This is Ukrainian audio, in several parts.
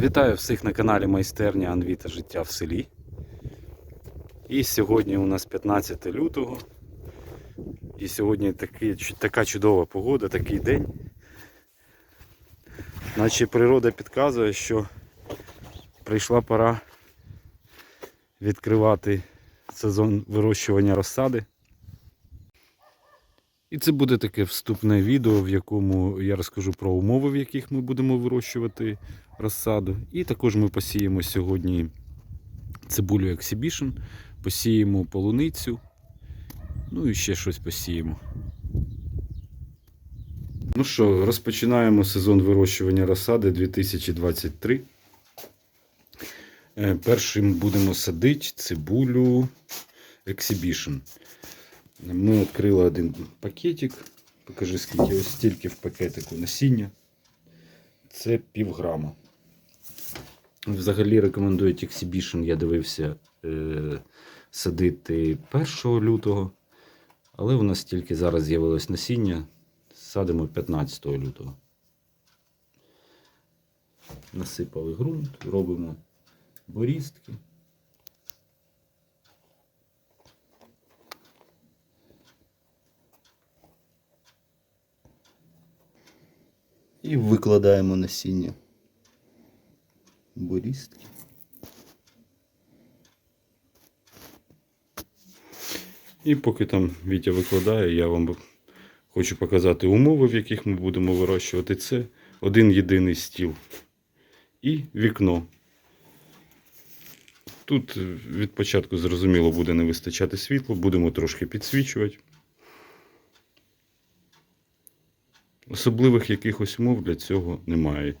Вітаю всіх на каналі Майстерня Анвіта Життя в селі. І сьогодні у нас 15 лютого. І сьогодні таки, така чудова погода, такий день. Наче природа підказує, що прийшла пора відкривати сезон вирощування розсади. І це буде таке вступне відео, в якому я розкажу про умови, в яких ми будемо вирощувати розсаду. І також ми посіємо сьогодні цибулю Exhibition, посіємо полуницю, ну і ще щось посіємо. Ну що, розпочинаємо сезон вирощування розсади 2023. Е, Першим будемо садити цибулю Exhibition. Ми відкрили один пакетик. Покажи, скільки ось стільки в пакетику насіння. Це пів грама. Взагалі рекомендують Exhibition, я дивився е, садити 1 лютого. Але у нас тільки зараз з'явилось насіння. Садимо 15 лютого. Насипали ґрунт, робимо борістки. І викладаємо насіння. Борістки. І поки там Вітя викладає, я вам хочу показати умови, в яких ми будемо вирощувати. Це один єдиний стіл і вікно. Тут від початку зрозуміло буде не вистачати світла, будемо трошки підсвічувати. Особливих якихось умов для цього немає.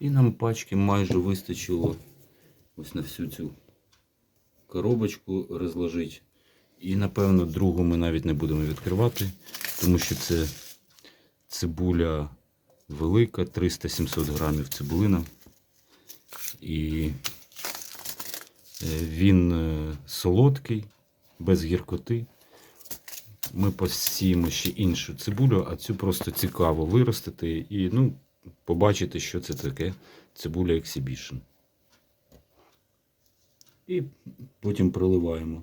І нам пачки майже вистачило ось на всю цю коробочку розложити. І, напевно, другу ми навіть не будемо відкривати, тому що це цибуля велика, 300-700 грамів цибулина. І е, він е, солодкий, без гіркоти. Ми посіємо ще іншу цибулю, а цю просто цікаво виростити і ну, побачити, що це таке цибуля Exhibition. І потім проливаємо.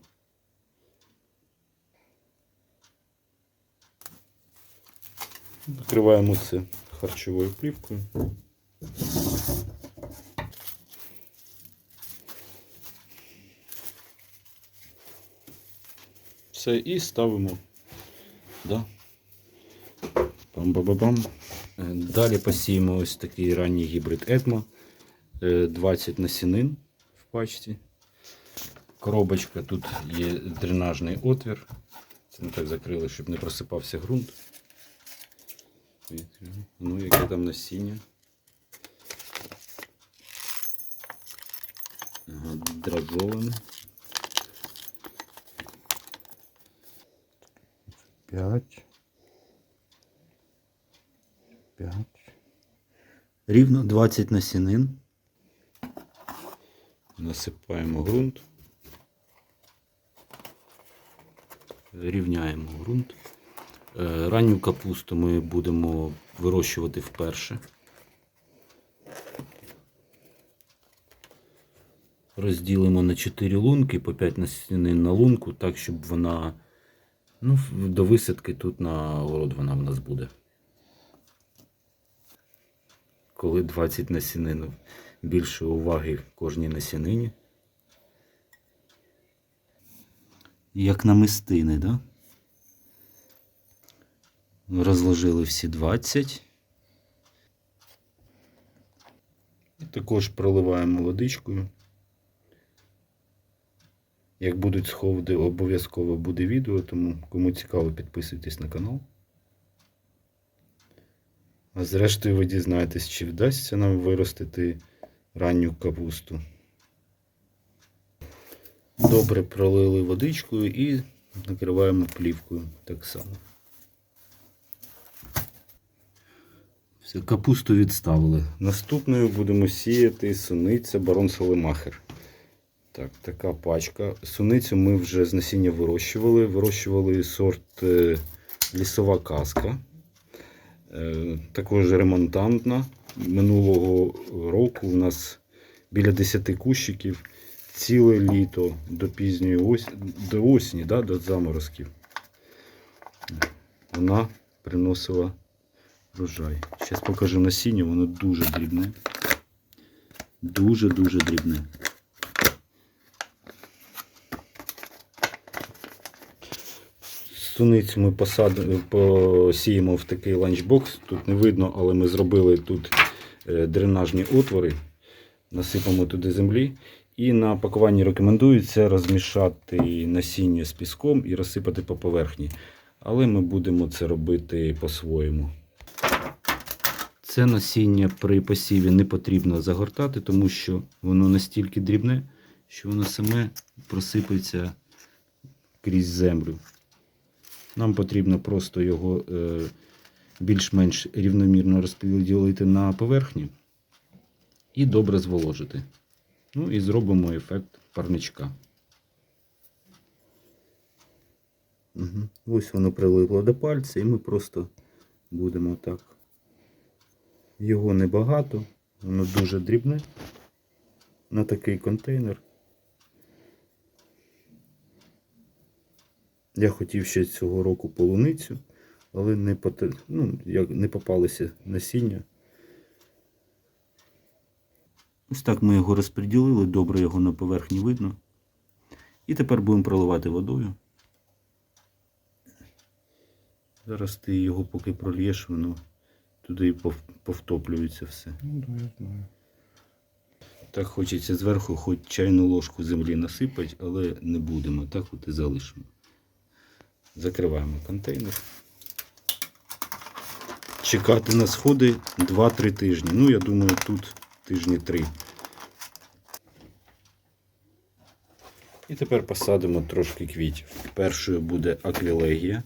Накриваємо це харчовою плівкою. Все, і ставимо. Да? бам ба ба бам Далі посіємо ось такий ранній гібрид етма. Е, 20 насінин в пачці. Коробочка, тут є дренажний отвір. Це не так закрили, щоб не просипався ґрунт. Ну, яке там насіння. Е, ага, 5, 5, рівно 20 насінин. Насипаємо ґрунт. Рівняємо ґрунт. Е, ранню капусту ми будемо вирощувати вперше. Розділимо на 4 лунки по 5 насінин на лунку, так, щоб вона ну, до висадки тут на город вона в нас буде. Коли 20 насінин, більше уваги кожній насінині. Як намистини, да? Розложили всі 20. І також проливаємо водичкою. Як будуть сходи, обов'язково буде відео, тому кому цікаво, підписуйтесь на канал. А зрештою ви дізнаєтесь, чи вдасться нам виростити ранню капусту. Добре пролили водичкою і накриваємо плівкою так само. Все, капусту відставили. Наступною будемо сіяти суниця барон Солемахер. Так, така пачка. Суницю ми вже з насіння вирощували. Вирощували сорт е, лісова казка. Е, також ремонтантна. минулого року у нас біля 10 кущиків ціле літо до пізньої осені, до осені, да, до заморозків. Вона приносила врожай. Зараз покажу насіння, воно дуже дрібне. Дуже-дуже дрібне. Суницю ми посадимо, посіємо в такий ланчбокс. Тут не видно, але ми зробили тут е, дренажні отвори, насипаємо туди землі. І на пакуванні рекомендується розмішати насіння з піском і розсипати по поверхні. Але ми будемо це робити по-своєму. Це насіння при посіві не потрібно загортати, тому що воно настільки дрібне, що воно саме просипеться крізь землю. Нам потрібно просто його е, більш-менш рівномірно розподілити на поверхні і добре зволожити. Ну і зробимо ефект парничка. Угу. Ось воно прилипло до пальця, і ми просто будемо так. Його небагато, воно дуже дрібне на такий контейнер. Я хотів ще цього року полуницю, але не, ну, як не попалися насіння. Ось так ми його розподілили, добре його на поверхні видно. І тепер будемо проливати водою. Зараз ти його поки прольєш, воно туди і повтоплюється все. Ну, да, я знаю. Так хочеться зверху хоч чайну ложку землі насипати, але не будемо. Так от і залишимо. Закриваємо контейнер. Чекати на сходи 2-3 тижні. Ну, я думаю, тут тижні 3. І тепер посадимо трошки квітів. Першою буде аквілегія.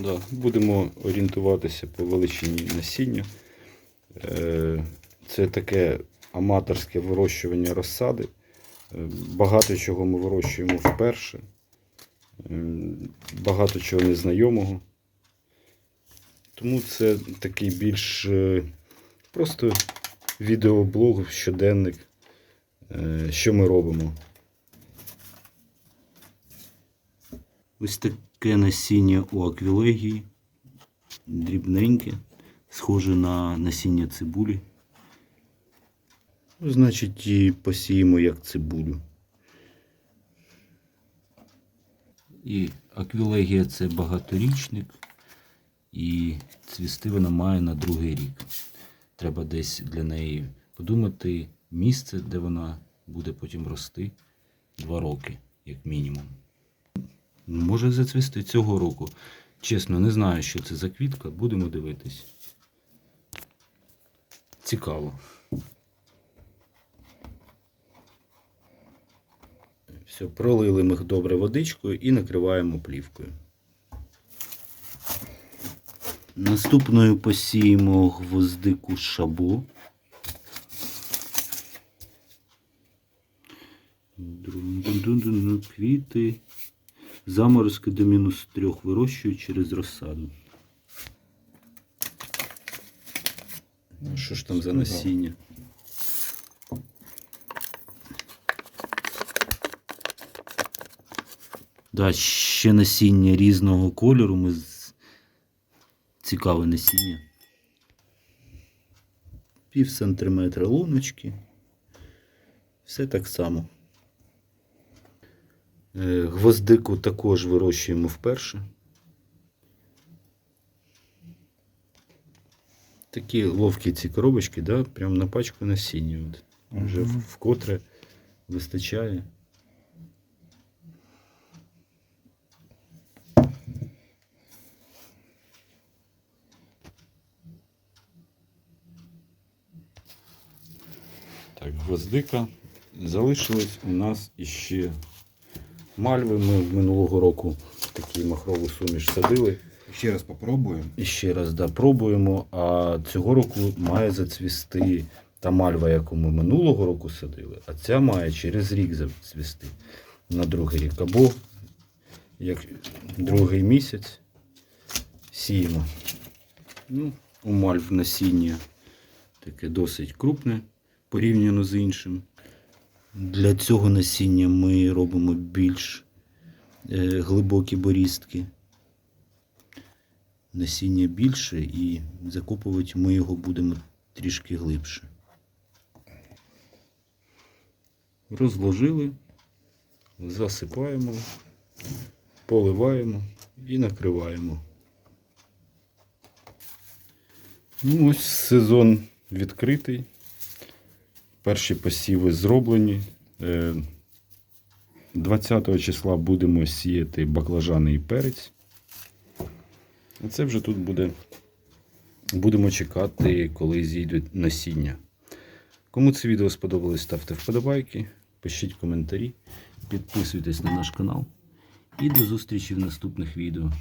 Да, будемо орієнтуватися по величині насіння. Е, Це таке аматорське вирощування розсади. Багато чого ми вирощуємо вперше. Е, Багато чого незнайомого. Тому це такий більш е, просто відеоблог, щоденник, е, що ми робимо. Ось таке насіння у аквілегії. Дрібненьке, схоже на насіння цибулі. Ну, Значить, і посіємо як цибулю. І аквілегія це багаторічник, і цвісти вона має на другий рік. Треба десь для неї подумати місце, де вона буде потім рости два роки, як мінімум. Може зацвісти цього року. Чесно, не знаю, що це за квітка. Будемо дивитись. Цікаво. Все, пролили ми їх добре водичкою і накриваємо плівкою. Наступною посіємо гвоздику шабу. Квіти. Заморозки до мінус трьох вирощую через розсаду. Ну, Що ж там за насіння? Да, ще насіння різного кольору. Ми. Цікаве насіння. Пів сантиметра луночки. Все так само. Е, Гвоздику також вирощуємо вперше. Такі ловкі ці коробочки, да? прям на пачку насіння. От. Вже вкотре вистачає. Так, гвоздика. Залишилось у нас іще мальви. Ми минулого року такі махрову суміш садили. Ще раз попробуємо. І ще раз да, пробуємо. А цього року має зацвісти та мальва, яку ми минулого року садили, а ця має через рік зацвісти на другий рік. Або як другий місяць сіємо. Ну, у мальв насіння таке досить крупне порівняно з іншим. Для цього насіння ми робимо більш е, глибокі борістки. Насіння більше і закопувати ми його будемо трішки глибше. Розложили, засипаємо, поливаємо і накриваємо. Ну, ось сезон відкритий. Перші посіви зроблені. Е, 20 числа будемо сіяти баклажани і перець. А це вже тут буде. Будемо чекати, коли зійдуть насіння. Кому це відео сподобалось, ставте вподобайки, пишіть коментарі, підписуйтесь на наш канал. І до зустрічі в наступних відео.